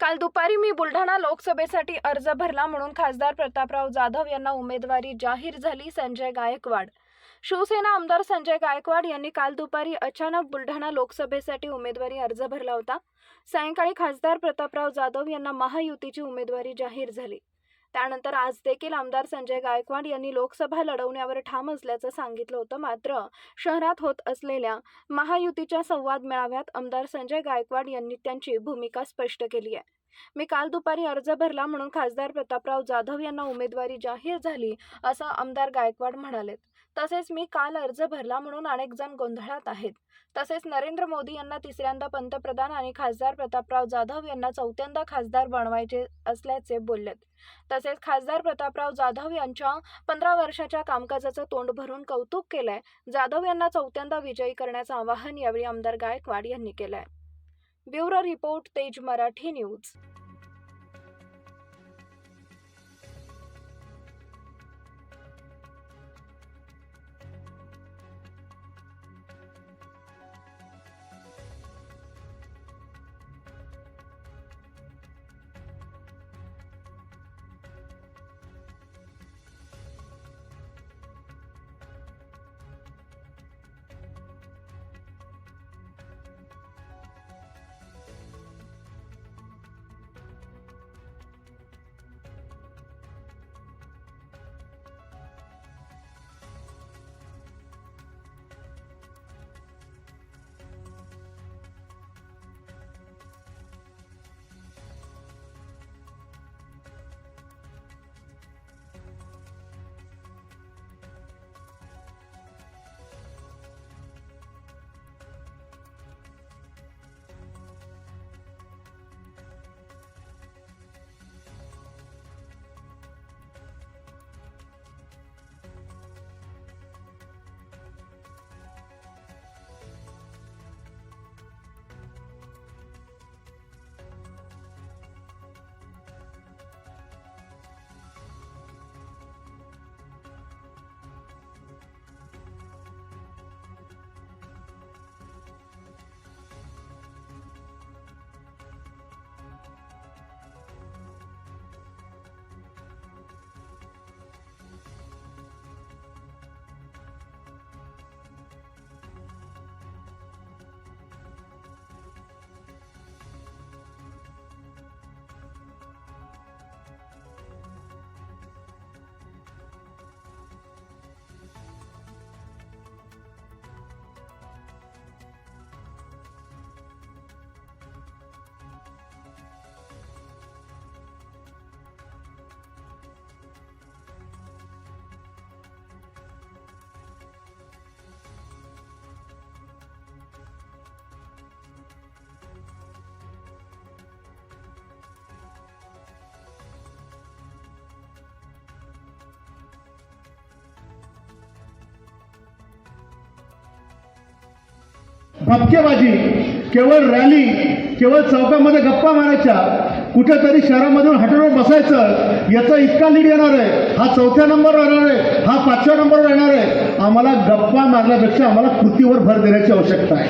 काल दुपारी मी बुलढाणा लोकसभेसाठी अर्ज भरला म्हणून खासदार प्रतापराव जाधव यांना उमेदवारी जाहीर झाली संजय गायकवाड. शिवसेना आमदार संजय गायकवाड यांनी काल दुपारी अचानक बुलढाणा लोकसभेसाठी उमेदवारी अर्ज भरला होता. सायंकाळी खासदार प्रतापराव जाधव यांना महायुतीची उमेदवारी जाहीर झाली. त्यानंतर आज देखील आमदार संजय गायकवाड यांनी लोकसभा लढवण्यावर ठाम असल्याचं सांगितलं होतं. मात्र शहरात होत असलेल्या महायुतीच्या संवाद मेळाव्यात आमदार संजय गायकवाड यांनी त्यांची भूमिका स्पष्ट केली आहे. मी काल दुपारी अर्ज भरला म्हणून खासदार प्रतापराव जाधव यांना उमेदवारी जाहीर झाली असं आमदार गायकवाड म्हणालेत. तसेच मी काल अर्ज भरला म्हणून अनेक जण गोंधळात आहेत. तसेच नरेंद्र मोदी यांना तिसऱ्यांदा पंतप्रधान आणि खासदार प्रतापराव जाधव यांना चौथ्यांदा खासदार बनवायचे असल्याचे बोललेत. तसेच खासदार प्रतापराव जाधव यांच्या पंधरा वर्षाच्या कामकाजाचं तोंड भरून कौतुक केलंय. जाधव यांना चौथ्यांदा विजयी करण्याचं आवाहन यावेळी आमदार गायकवाड यांनी केलंय. ब्युरो रिपोर्ट तेज मराठी न्यूज. भपकेबाजी केवळ रॅली केवळ चौकामध्ये गप्पा मारायच्या कुठेतरी शहरामधून हॉटेलवर बसायचं याचा इतका लीड येणार आहे. हा चौथ्या नंबरवर येणार आहे हा पाचव्या नंबरवर येणार आहे. आम्हाला गप्पा मारण्यापेक्षा आम्हाला कृतीवर भर देण्याची आवश्यकता आहे.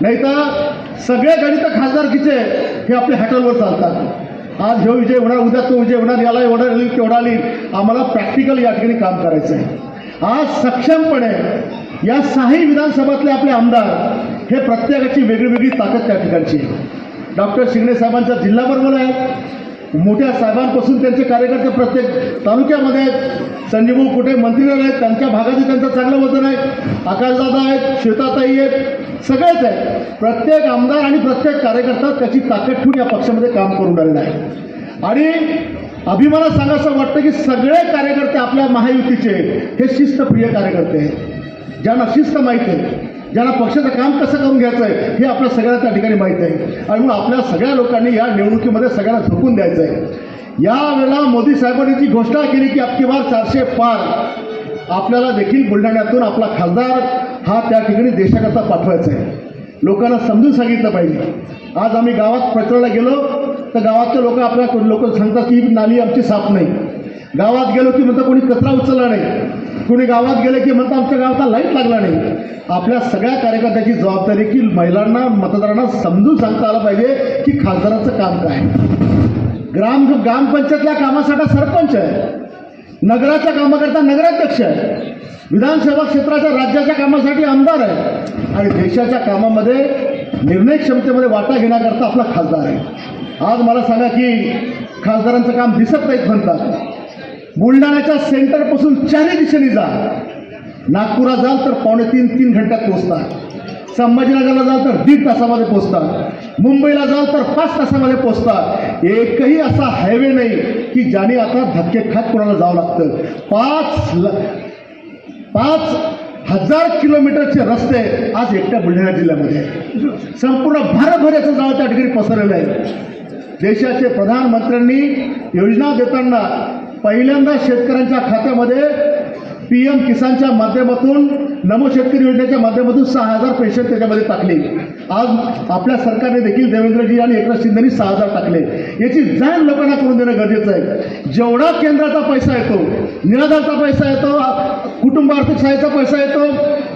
नाही तर सगळे गणित खासदारकीचे हे आपल्या हॉटेलवर चालतात. आज ह्यो विजय होणार उद्या तो विजय होणार याला एवढा येईल तेवढा येईल आम्हाला प्रॅक्टिकल या ठिकाणी काम करायचं आहे आज सक्षमपणे या सहाही विधानसभातले आपले आमदार हे प्रत्येकाची वेगळी वेगळी ताकद त्या ठिकाणची डॉक्टर शिंगणे साहेबांचा जिल्हा बरोबर आहे. मोठ्या साहेबांपासून त्यांचे कार्यकर्ते प्रत्येक तालुक्यामध्ये आहेत. संजीवभाऊ कुठे मंत्रीवर आहेत त्यांच्या भागातही त्यांचं चांगलं वजन आहे. आकाशदादा आहेत श्वेताताई आहेत सगळेच आहेत. प्रत्येक आमदार आणि प्रत्येक कार्यकर्ता त्याची ताकद ठेवून या पक्षामध्ये काम करून राहिलं आहे. आणि अभिमानात सांगायचं वाटतं की सगळे कार्यकर्ते आपल्या महायुतीचे हे शिस्तप्रिय कार्यकर्ते आहेत. ज्यांना शिस्त माहीत आहे ज्यांना पक्षाचं काम कसं करून घ्यायचं आहे हे आपल्या सगळ्या त्या ठिकाणी माहीत आहे. आणि म्हणून आपल्या सगळ्या लोकांनी या निवडणुकीमध्ये सगळ्यांना झोकून द्यायचं आहे. यावेळेला मोदी साहेबांनी जी घोषणा केली की अबकी बार चारशे पार आपल्याला देखील बुलढाण्यातून आपला खासदार हा त्या ठिकाणी देशाकरता पाठवायचा आहे. लोकांना समजून सांगितलं पाहिजे. आज आम्ही गावात प्रचाराला गेलो तर गावातले लोक आपल्या लोक सांगतात की नाली आमची साफ नाही. गावात गेलो की म्हणतात कोणी कचरा उचलला नाही. कुणी गावात गेले की म्हणतात आमच्या गावात लाइट लागला नाही. आपल्या सगळ्या कार्यकर्त्याची जबाबदारी की महिलांना मतदारांना समजून सांगता आलं पाहिजे की खासदाराचं काम काय ग्राम ग्रामपंचायतल्या कामासाठी सरपंच आहे. नगराच्या कामाकरता नगराध्यक्ष आहे. विधानसभा क्षेत्राच्या राज्याच्या कामासाठी आमदार आहे. आणि देशाच्या कामामध्ये निर्णय क्षमतेमध्ये वाटा घेण्याकरता आपला खासदार आहे. आज मला सांगा की खासदारांचं काम दिसत नाहीत म्हणतात. बुलढाण्याच्या सेंटरपासून चारही दिशेने जा. नागपुरात जाल तर पावणे तीन तीन घंट्यात पोहोचता संभाजीनगरला जाल तर दीड तासामध्ये पोहोचतात. मुंबईला जाल तर पाच तासामध्ये पोहोचतात. एकही असा हायवे नाही की ज्याने आता धक्के खात कोणाला जावं लागतं. पाच ल पाच हजार किलोमीटरचे रस्ते आज एकट्या बुलढाणा जिल्ह्यामध्ये संपूर्ण भारतभर याचं जाळं त्या ठिकाणी पसरलेलं आहे. देशाचे प्रधानमंत्र्यांनी योजना देताना पहिल्यांदा शेतकऱ्यांच्या खात्यामध्ये पी एम किसानच्या माध्यमातून नमो शेतकरी योजनेच्या माध्यमातून सहा हजार पेन्शन त्याच्यामध्ये टाकले. आज आपल्या सरकारने देखील देवेंद्रजी आणि एकनाथ शिंदेनी सहा हजार टाकले. याची जाण लोकांना करून देणं गरजेचं आहे. जेवढा केंद्राचा पैसा येतो निराधारचा पैसा येतो कुटुंब आर्थिक सहाय्याचा पैसा येतो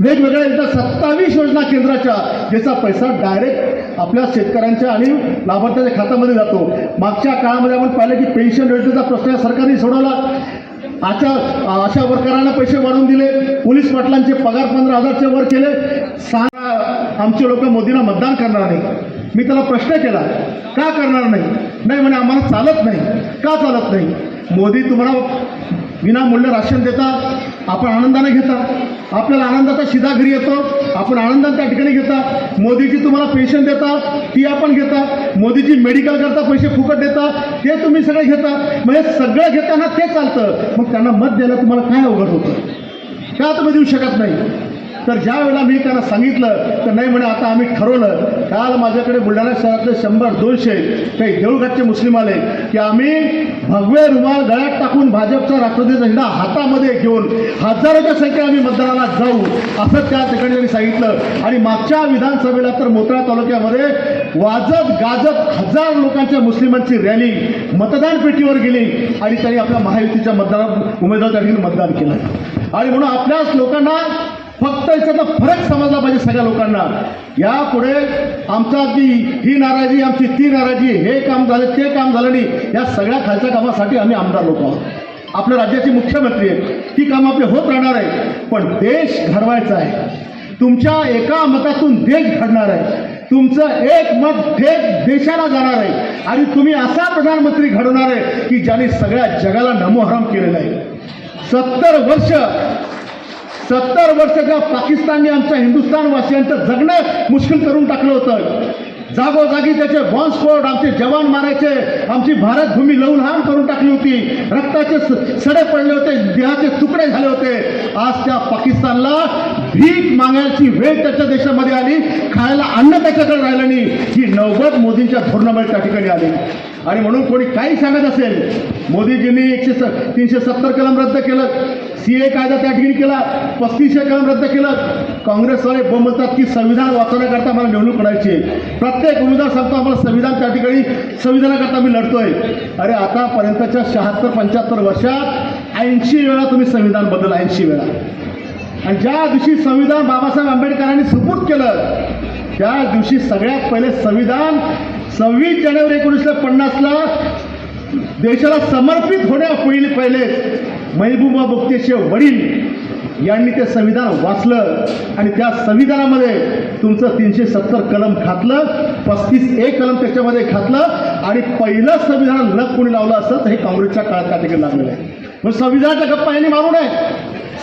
वेगवेगळ्या योजना सत्तावीस योजना केंद्राच्या ज्याचा पैसा डायरेक्ट आपल्या शेतकऱ्यांच्या आणि लाभार्थ्याच्या खात्यामध्ये जातो. मागच्या काळामध्ये आपण पाहिलं की पेन्शन योजनेचा प्रश्न या सरकारने सोडवला. आशा आशा वर्करांना पैसे वाढवून दिले. पोलीस पाटलांचे पगार पंधरा हजारचे वर केले. सहा आमचे लोक मोदींना मतदान करणार नाही मी त्याला प्रश्न केला का करणार नाही? नाही म्हणे आम्हाला चालत नाही. का चालत नाही? मोदी तुम्हाला विनामूल्य राशन देतात. आपण आनंदाने घेता. आपल्याला आनंदाचा शिधा घरी येतो. आपण आनंदाने त्या ठिकाणी घेता. मोदीची तुम्हाला पेन्शन देतात ती आपण घेता. मोदीची मेडिकल करता पैसे फुकट देता. ते तुम्ही सगळे घेता. मग हे सगळं घेताना ते चालतं. मग त्यांना मत द्यायला तुम्हाला काय अवघड होतं? का तुम्ही देऊ शकत नाही? तर ज्या वेळेला मी त्यांना सांगितलं तर नाही म्हणे आता आम्ही ठरवलं. काल माझ्याकडे बुलढाणा शहरातले शंभर दोनशे काही देऊळघाटचे मुस्लिम आले की आम्ही भगवे रुमाल गळ्यात टाकून भाजपचा राष्ट्रवादीचा झेंडा हातामध्ये घेऊन हजारोच्या संख्येने आम्ही मतदानाला जाऊ असं त्या ठिकाणी त्यांनी सांगितलं. आणि मागच्या विधानसभेला तर मोताळा तालुक्यामध्ये वाजत गाजत हजार लोकांच्या मुस्लिमांची रॅली मतदान पेटीवर गेली आणि त्यांनी आपल्या महायुतीच्या मतदार उमेदवार त्या ठिकाणी मतदान केलं. आणि म्हणून आपल्याच लोकांना फक्त याच्यातला फरक समजला पाहिजे सगळ्या लोकांना. यापुढे आमचा अगदी ही नाराजी आमची ती नाराजी हे काम झालं ते काम झालं नाही या सगळ्या खालच्या कामासाठी आम्ही आमदार लोक आहोत. आपल्या राज्याचे मुख्यमंत्री आहेत. ती कामं आपले होत राहणार आहे पण देश घडवायचा आहे. तुमच्या एका मतातून देश घडणार आहे. तुमचं एक मत थेट देशाला जाणार आहे. आणि तुम्ही असा प्रधानमंत्री घडवणार आहे की ज्याने सगळ्या जगाला नमोहरम केलेलं आहे. सत्तर वर्ष सत्तर वर्ष त्या पाकिस्तानने आमच्या हिंदुस्थानवासियांचं जगणं मुश्किल करून टाकलं होतं जागोजागी त्याचे बॉम्बस्फोट आमचे जवान मारायचे आमची भारत भूमी लवलहान करून टाकली होती रक्ताचे स- सडे पडले होते देहाचे तुकडे झाले होते. आज त्या पाकिस्तानला भीक मागायची वेळ त्याच्या देशामध्ये आली खायला अन्न त्याच्याकडे राहिलं नाही. ही नव्वद मोदींच्या धोरणामुळे त्या ठिकाणी आली. आणि म्हणून कोणी काही सांगत असेल मोदीजींनी एकशे स तीनशे सत्तर कलम रद्द केलं सी ए कायदा त्या ठिकाणी केला पस्तीसशे कलम रद्द केलं. काँग्रेसवाले बोंबलतात की संविधान वाचवण्याकरता मला निवडणूक करायची प्रत्येक उमेदवार सांगतो आम्हाला संविधान त्या ठिकाणी संविधानाकरता मी लढतोय. अरे आतापर्यंतच्या शहात्तर पंच्याहत्तर वर्षात ऐंशी वेळा तुम्ही संविधान बदल ऐंशी वेळा. आणि ज्या दिवशी संविधान बाबासाहेब आंबेडकरांनी सुपूत केलं त्या दिवशी सगळ्यात पहिले संविधान सव्वीस जानेवारी एकोणीसशे पन्नासला देशाला समर्पित होण्यापहिले पहिले महबूबा मुफ्तीचे वडील यांनी ते संविधान वाचलं आणि त्या संविधानामध्ये तुमचं तीनशे सत्तर कलम घातलं पस्तीस एक कलम त्याच्यामध्ये घातलं आणि पहिलं संविधान न कोणी लावलं असं हे काँग्रेसच्या काळात त्या ठिकाणी लागलेलं आहे. मग संविधानाच्या गप्पा यांनी मारू नये.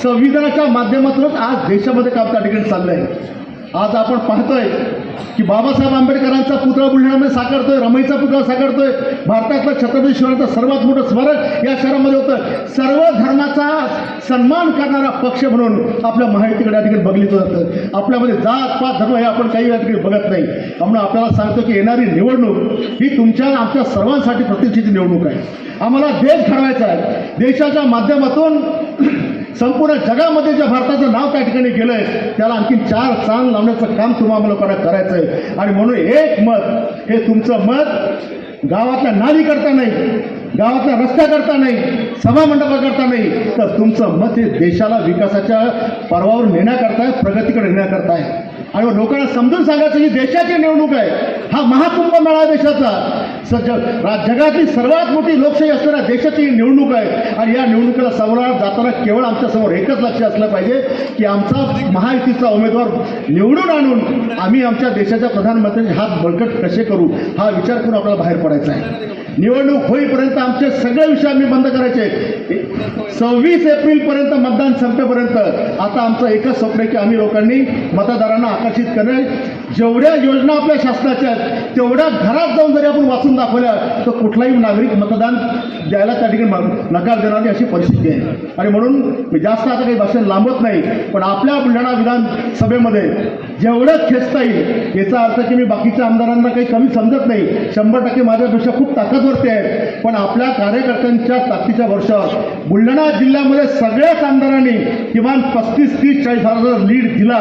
संविधानाच्या माध्यमातूनच आज देशामध्ये काम त्या ठिकाणी चाललं आहे आज आपण पाहतोय की बाबासाहेब आंबेडकरांचा पुतळा बुलढाण्यामध्ये साकारतोय रमईचा पुतळा साकारतोय. भारतातलं छत्रपती शिवाजीचं सर्वात मोठं स्मारक या शहरामध्ये होतं. सर्व धर्माचा सन्मान करणारा पक्ष म्हणून आपल्या महायुतीकडे या ठिकाणी बघितलं जातं. आपल्यामध्ये जात पात धर्म हे आपण काही या ठिकाणी बघत नाही. म्हणून आपल्याला सांगतो की येणारी निवडणूक ही तुमच्या आमच्या सर्वांसाठी प्रतिष्ठेची निवडणूक आहे. आम्हाला देश घडवायचा आहे. देशाच्या माध्यमातून संपूर्ण जगामध्ये ज्या भारताचं नाव त्या ठिकाणी गेलंय त्याला आणखी चार चांग लावण्याचं काम तुम्हाला लोकांना करायचं आहे आणि म्हणून एक मत हे तुमचं मत गावातल्या नाली करता नाही गावातल्या रस्त्या करता नाही सभामंडपा करता नाही तर तुमचं मत हे देशाला विकासाच्या पर्वावर नेण्याकरता प्रगतीकडे नेण्याकरता आहे. आणि लोकांना समजून सांगायचं ही देशाची निवडणूक आहे. हा महाकुंभ मेळा देशाचा. जगातली सर्वात मोठी लोकशाही असणाऱ्या देशाची निवडणूक आहे. आणि या निवडणुकीला समोर जाताना केवळ आमच्यासमोर एकच लक्ष असलं पाहिजे की आमचा महायुतीचा उमेदवार निवडून आणून आम्ही आमच्या देशाच्या प्रधानमंत्र्यांचे हात बळकट कसे करू हा विचार करून आपल्याला बाहेर पडायचा आहे. निवडणूक होईपर्यंत आमचे सगळे विषय आम्ही बंद करायचे. सव्वीस एप्रिलपर्यंत मतदान संपेपर्यंत आता आमचं एकच स्वप्न आहे की आम्ही लोकांनी मतदारांना आकर्षित करणे जेवढ्या योजना आपल्या शासनाच्या आहेत तेवढ्या घरात जाऊन जरी आपण वाचून दाखवल्या तर कुठलाही नागरिक मतदान द्यायला त्या ठिकाणी नकार देणार नाही अशी परिस्थिती आहे. आणि म्हणून मी जास्त आता काही भाषण लांबत नाही पण आपल्या बुलढाणा विधानसभेमध्ये जेवढं खेचता येईल याचा अर्थ की मी बाकीच्या आमदारांना काही कमी समजत नाही. शंभर टक्के माझ्यापेक्षा खूप ताकदवरती आहे पण आपल्या कार्यकर्त्यांच्या ताकदीच्या वर्षावर बुलढाणा जिल्ह्यामध्ये सगळ्याच आमदारांनी किमान पस्तीस तीस चाळीस हजार लीड दिला.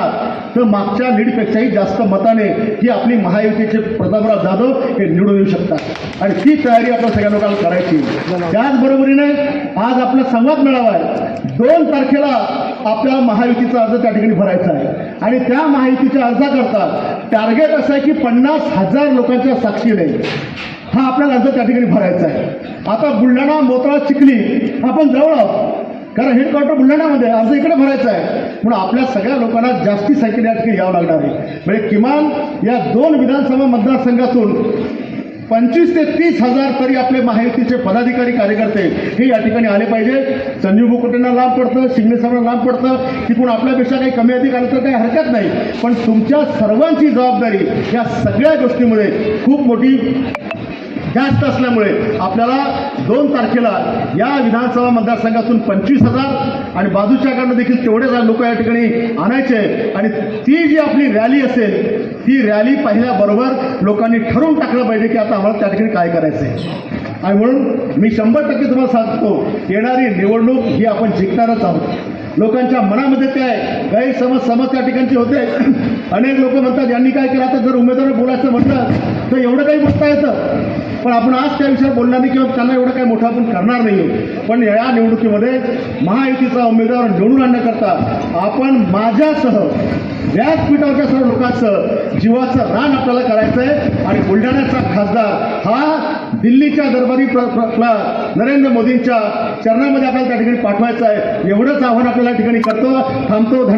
तर मागच्या लीडपेक्षाही जास्त मताने ही आपली महायुतीचे प्रतापराव जाधव हे निवडून येऊ शकतात. आणि ती तयारी आपण सगळ्या लोकांना करायची. त्याचबरोबरीने आज आपला संवाद मिळावा आहे. दोन तारखेला आपल्या महायुतीचा अर्ज त्या ठिकाणी भरायचा आहे. आणि त्या महायुतीच्या अर्जाकरता टार्गेट असं आहे की पन्नास हजार लोकांच्या साक्षीने हा आपल्याला अर्ज त्या ठिकाणी भरायचा आहे. आता बुलढाणा मोतळा चिखली आपण जवळ आहोत. कारण हेडक्वार्टर बुलढाण्यामध्ये अर्ज इकडे भरायचा आहे. म्हणून आपल्या सगळ्या लोकांना जास्ती संख्येने या ठिकाणी यावं लागणार आहे. म्हणजे किमान या दोन विधानसभा मतदारसंघातून पंचवीस ते तीस हजार तरी आपले महायुतीचे पदाधिकारी कार्यकर्ते हे या ठिकाणी आले पाहिजे. संजीव मुकुटेंना लांब पडतं शिंदे साहेबांना लांब पडतं. तिकडून आपल्यापेक्षा काही कमी अधिक आलं तर काही हरकत नाही. पण तुमच्या सर्वांची जबाबदारी या सगळ्या गोष्टीमध्ये खूप मोठी जास्त असल्यामुळे आपल्याला दोन तारखेला या विधानसभा मतदारसंघातून पंचवीस हजार आणि बाजूच्याकडनं देखील तेवढेच लोक या ठिकाणी आणायचे आणि ती जी आपली रॅली असेल ती रॅली पाहिल्याबरोबर लोकांनी ठरवून टाकलं पाहिजे की आता आम्हाला त्या ठिकाणी काय करायचं आहे आणि म्हणून मी शंभर टक्के तुम्हाला सांगतो येणारी निवडणूक ही आपण जिंकणारच आहोत. लोकांच्या मनामध्ये ते आहे गैरसमज समज त्या ठिकाणचे होते. अनेक लोक म्हणतात यांनी काय केलं? आता जर उमेदवार बोलायचं म्हणतात तर एवढं काही बोलता येतं. पण आपण आज त्या विषयावर बोलणार नाही किंवा त्यांना एवढं काही मोठं आपण करणार नाही पण या निवडणुकीमध्ये महायुतीचा उमेदवार निवडून आणण्याकरता आपण माझ्यासह व्यासपीठावरच्या सर्व लोकांचं जीवाचं रान आपल्याला करायचं आहे आणि बुलढाण्याचा खासदार हा दिल्लीच्या दरबारी नरेंद्र मोदींच्या चरणामध्ये आपल्याला त्या ठिकाणी पाठवायचं आहे. एवढंच आव्हान आपल्याला ठिकाणी करतो. थांबतो.